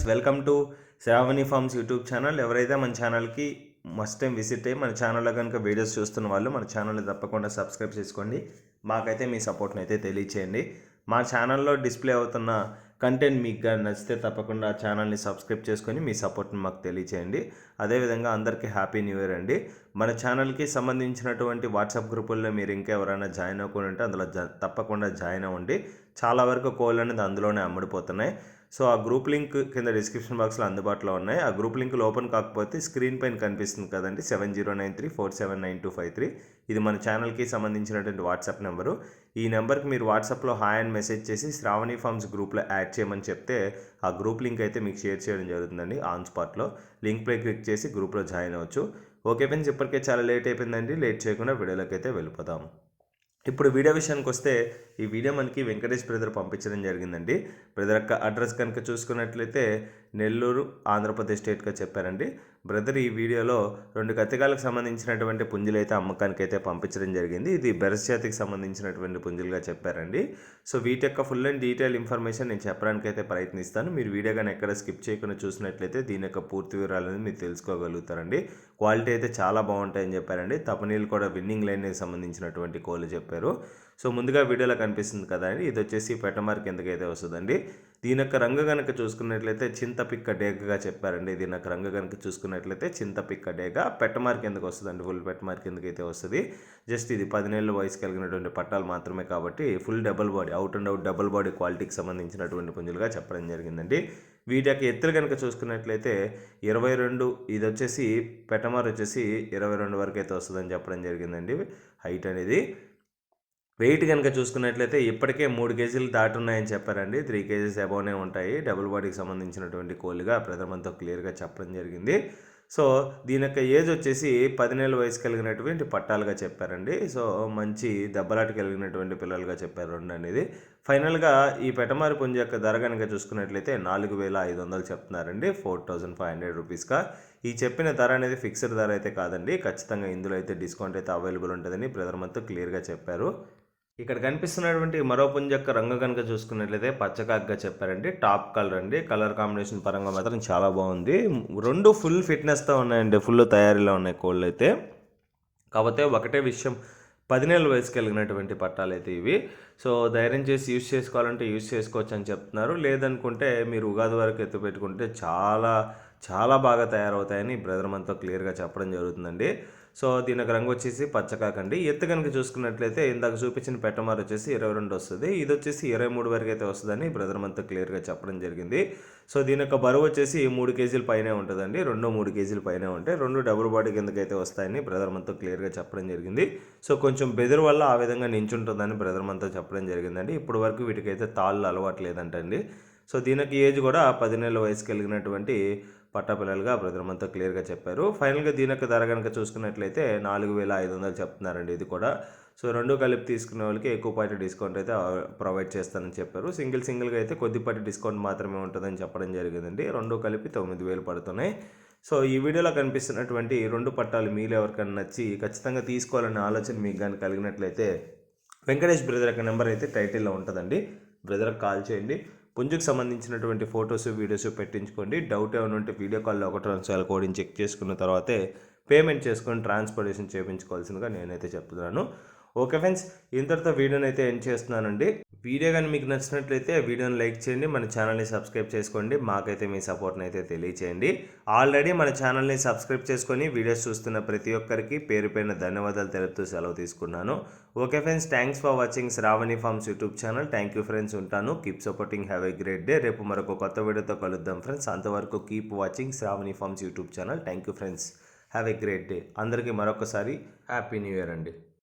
Friends welcome to Shravani farms YouTube channel. ఎవరైతే మన ఛానల్కి మస్ట్ టైం విజిట్ అయ్యి మన ఛానల్లో కనుక వీడియోస్ చూస్తున్న వాళ్ళు మన ఛానల్ని తప్పకుండా సబ్స్క్రైబ్ చేసుకోండి. మాకైతే మీ సపోర్ట్ని అయితే తెలియచేయండి. మా ఛానల్లో డిస్ప్లే అవుతున్న కంటెంట్ మీకు నచ్చితే తప్పకుండా ఆ ఛానల్ని సబ్స్క్రైబ్ చేసుకొని మీ సపోర్ట్ని మాకు తెలియచేయండి. అదేవిధంగా అందరికీ హ్యాపీ న్యూ ఇయర్ అండి. మన ఛానల్కి సంబంధించినటువంటి వాట్సాప్ గ్రూపుల్లో మీరు ఇంకా ఎవరైనా జాయిన్ అవ్వకుండా ఉంటే అందులో జ- తప్పకుండా జాయిన్ అవ్వండి. చాలా వరకు కోళ్ళు అనేది అందులోనే అమ్ముడిపోతున్నాయి. సో ఆ గ్రూప్ లింక్ కింద డిస్క్రిప్షన్ బాక్స్లో అందుబాటులో ఉన్నాయి. ఆ గ్రూప్ లింకులు ఓపెన్ కాకపోతే స్క్రీన్ పైన కనిపిస్తుంది కదండి seven zero nine three four seven nine two five three ఇది మన ఛానల్కి సంబంధించినటువంటి వాట్సాప్ నెంబరు. ఈ నెంబర్కి మీరు వాట్సాప్లో హాయ్ అని మెసేజ్ చేసి శ్రావణి ఫార్మ్స్ గ్రూప్లో యాడ్ చేయమని చెప్తే ఆ గ్రూప్ లింక్ అయితే మీకు షేర్ చేయడం జరుగుతుందండి ఆన్ స్పాట్లో. లింక్ పై క్లిక్ చేసి గ్రూప్లో జాయిన్ అవ్వచ్చు. ఓకే ఫ్రెండ్స్ ఇప్పటికే చాలా లేట్ అయిపోయిందండి. లేట్ చేయకుండా వీడియోలోకి అయితే వెళ్ళిపోతాం ఇప్పుడు వీడియో విషయానికి వస్తే ఈ వీడియో మనకి వెంకటేష్ బ్రదర్ పంపించడం జరిగిందండి. బ్రదర్ యొక్క అడ్రస్ కనుక చూసుకున్నట్లయితే నెల్లూరు ఆంధ్రప్రదేశ్ స్టేట్గా చెప్పారండి. బ్రదర్ ఈ వీడియోలో రెండు కత్తికాలకు సంబంధించినటువంటి పుంజులు అయితే అమ్మకానికి అయితే పంపించడం జరిగింది. ఇది బెరస్ జాతికి సంబంధించినటువంటి పుంజులుగా చెప్పారండి. సో వీటి యొక్క ఫుల్ అండ్ డీటెయిల్ ఇన్ఫర్మేషన్ నేను చెప్పడానికి అయితే ప్రయత్నిస్తాను. మీరు వీడియో కానీ ఎక్కడ స్కిప్ చేయకుండా చూసినట్లయితే దీని యొక్క పూర్తి వివరాలను మీరు తెలుసుకోగలుగుతారండి. క్వాలిటీ అయితే చాలా బాగుంటాయని చెప్పారండి. తపనీలు కూడా విన్నింగ్ లైన్కి సంబంధించినటువంటి కోళ్ళు చెప్పారు. సో ముందుగా వీడియోలో కనిపిస్తుంది కదా అండి ఇది వచ్చేసి పెట్టమార్ కిందకైతే వస్తుందండి. దీని యొక్క రంగు కనుక చూసుకున్నట్లయితే చింతపిక్క డేగగా చెప్పారండి. దీని యొక్క రంగు కనుక చూసుకున్నట్లయితే చింతపిక్క డేగ. పెట్టమార్ ఎందుకు వస్తుందండి? ఫుల్ పెట్టమార్ అయితే వస్తుంది? జస్ట్ ఇది పదినేళ్ళ వయసు కలిగినటువంటి పట్టాలు మాత్రమే కాబట్టి full double body out and out double body క్వాలిటీకి సంబంధించినటువంటి పుంజులుగా చెప్పడం జరిగిందండి. వీటి యొక్క ఎత్తులు కనుక చూసుకున్నట్లయితే ఇరవై రెండు ఇది వచ్చేసి పెట్టమార్ వచ్చేసి ఇరవై రెండు వరకు అయితే వస్తుందని చెప్పడం జరిగిందండి. హైట్ అనేది వెయిట్ కనుక చూసుకున్నట్లయితే ఇప్పటికే మూడు కేజీలు దాటున్నాయని చెప్పారండి. త్రీ కేజీస్ అబౌనే ఉంటాయి. డబుల్ బాడీకి సంబంధించినటువంటి కోళ్ళుగా ప్రథమంతో క్లియర్గా చెప్పడం జరిగింది. సో దీని యొక్క ఏజ్ వచ్చేసి పదినేళ్ళ వయసు కలిగినటువంటి పట్టాలుగా చెప్పారండి. సో మంచి దెబ్బలాట కలిగినటువంటి పిల్లలుగా చెప్పారు రెండు అనేది. ఫైనల్గా ఈ పెట్టమారి పుంజ యొక్క ధర కనుక చూసుకున్నట్లయితే నాలుగు వేల ఐదు వందలు చెప్తున్నారండి. ఫోర్ థౌజండ్ ఫైవ్ హండ్రెడ్ రూపీస్గా. ఈ చెప్పిన ధర అనేది ఫిక్స్డ్ ధర అయితే కాదండి. ఖచ్చితంగా ఇందులో అయితే డిస్కౌంట్ అయితే అవైలబుల్ ఉంటుందని ప్రధానమంత్రి క్లియర్గా చెప్పారు. ఇక్కడ కనిపిస్తున్నటువంటి మరో పుంజ యొక్క రంగు కనుక చూసుకున్నట్లయితే పచ్చకాగ్గా చెప్పారండి. టాప్ కలర్ అండి. కలర్ కాంబినేషన్ పరంగా మాత్రం చాలా బాగుంది. రెండు ఫుల్ ఫిట్నెస్తో ఉన్నాయండి. ఫుల్ తయారీలో ఉన్నాయి కోళ్ళు అయితే. కాకపోతే ఒకటే విషయం పది నెలల వయసుకి వెళ్ళినటువంటి పట్టాలు అయితే ఇవి. సో ధైర్యం చేసి యూజ్ చేసుకోవాలంటే యూజ్ చేసుకోవచ్చు అని చెప్తున్నారు. లేదనుకుంటే మీరు ఉగాది వరకు ఎత్తు పెట్టుకుంటే చాలా చాలా బాగా తయారవుతాయని బ్రదర్ మనతో క్లియర్గా చెప్పడం జరుగుతుందండి. సో దీని యొక్క రంగు వచ్చేసి పచ్చకాకండి ఎత్తు కనుక చూసుకున్నట్లయితే ఇందాక చూపించిన పెట్టమారు వచ్చేసి ఇరవై రెండు వస్తుంది. ఇది వచ్చేసి ఇరవై మూడు వరకు అయితే వస్తుందని బ్రదర్ మనతో క్లియర్గా చెప్పడం జరిగింది. సో దీని యొక్క బరువు వచ్చేసి మూడు కేజీల పైనే ఉంటుందండి. రెండు మూడు కేజీల పైనే ఉంటాయి రెండు డబుల్ బాడీ కిందకైతే వస్తాయని బ్రదర్ మనతో క్లియర్గా చెప్పడం జరిగింది. సో కొంచెం బెదిరి వల్ల ఆ విధంగా నించుంటుందని బ్రదర్ మనతో చెప్పడం జరిగిందండి. ఇప్పటి వరకు వీటికైతే తాళ్ళు అలవాటు లేదంటండి. సో దీనికి ఏజ్ కూడా పది నెలల వయసు కలిగినటువంటి పట్టపిల్లలుగా బ్రదర్ మనతో క్లియర్గా చెప్పారు. ఫైనల్గా దీని యొక్క ధర కనుక చూసుకున్నట్లయితే నాలుగు వేల ఐదు వందలు చెప్తున్నారండి ఇది కూడా. సో రెండు కలిపి తీసుకునే వాళ్ళకి ఎక్కువ పాటి డిస్కౌంట్ అయితే ప్రొవైడ్ చేస్తానని చెప్పారు. సింగిల్ సింగిల్గా అయితే కొద్దిపాటి డిస్కౌంట్ మాత్రమే ఉంటుందని చెప్పడం జరిగిందండి. రెండు కలిపి తొమ్మిది వేలు పడుతున్నాయి. సో ఈ వీడియోలో కనిపిస్తున్నటువంటి రెండు పట్టాలు మీరు ఎవరికైనా నచ్చి ఖచ్చితంగా తీసుకోవాలనే ఆలోచన మీకు కానీ కలిగినట్లయితే వెంకటేష్ బ్రదర్ యొక్క నెంబర్ అయితే టైటిల్లో ఉంటుందండి. బ్రదర్కి కాల్ చేయండి. పుంజుకు సంబంధించినటువంటి ఫొటోస్ వీడియోస్ పెట్టించుకోండి. డౌట్ ఏమైనా ఉంటే వీడియో కాల్లో ఒక ట్రాన్స్ఫర్ కోడింగ్ చెక్ చేసుకున్న తర్వాతే పేమెంట్ చేసుకొని ట్రాన్స్పోర్టేషన్ చేయించుకోవాల్సిందిగా నేనైతే చెప్తున్నాను. ఓకే ఫ్రెండ్స్ ఇంతటితో వీడియోని అయితే ఎండ్ చేస్తున్నానండి. వీడియో కానీ మీకు నచ్చినట్లయితే వీడియోని లైక్ చేయండి మన ఛానల్ని సబ్స్క్రైబ్ చేసుకోండి మాకైతే మీ సపోర్ట్ని అయితే తెలియచేయండి. ఆల్రెడీ మన ఛానల్ని సబ్స్క్రైబ్ చేసుకొని వీడియోస్ చూస్తున్న ప్రతి ఒక్కరికి పేరు పైన ధన్యవాదాలు తెలుపుతూ సెలవు తీసుకున్నాను. Okay friends thanks for watching Shravani farms YouTube channel. Thank you friends ఉంటాను. Keep supporting have a great day. రేపు మరొక కొత్త వీడియోతో కలుద్దాం ఫ్రెండ్స్. అంతవరకు keep watching Shravani farms YouTube channel. Thank you friends. Have a great day. అందరికీ మరొకసారి happy new year అండి.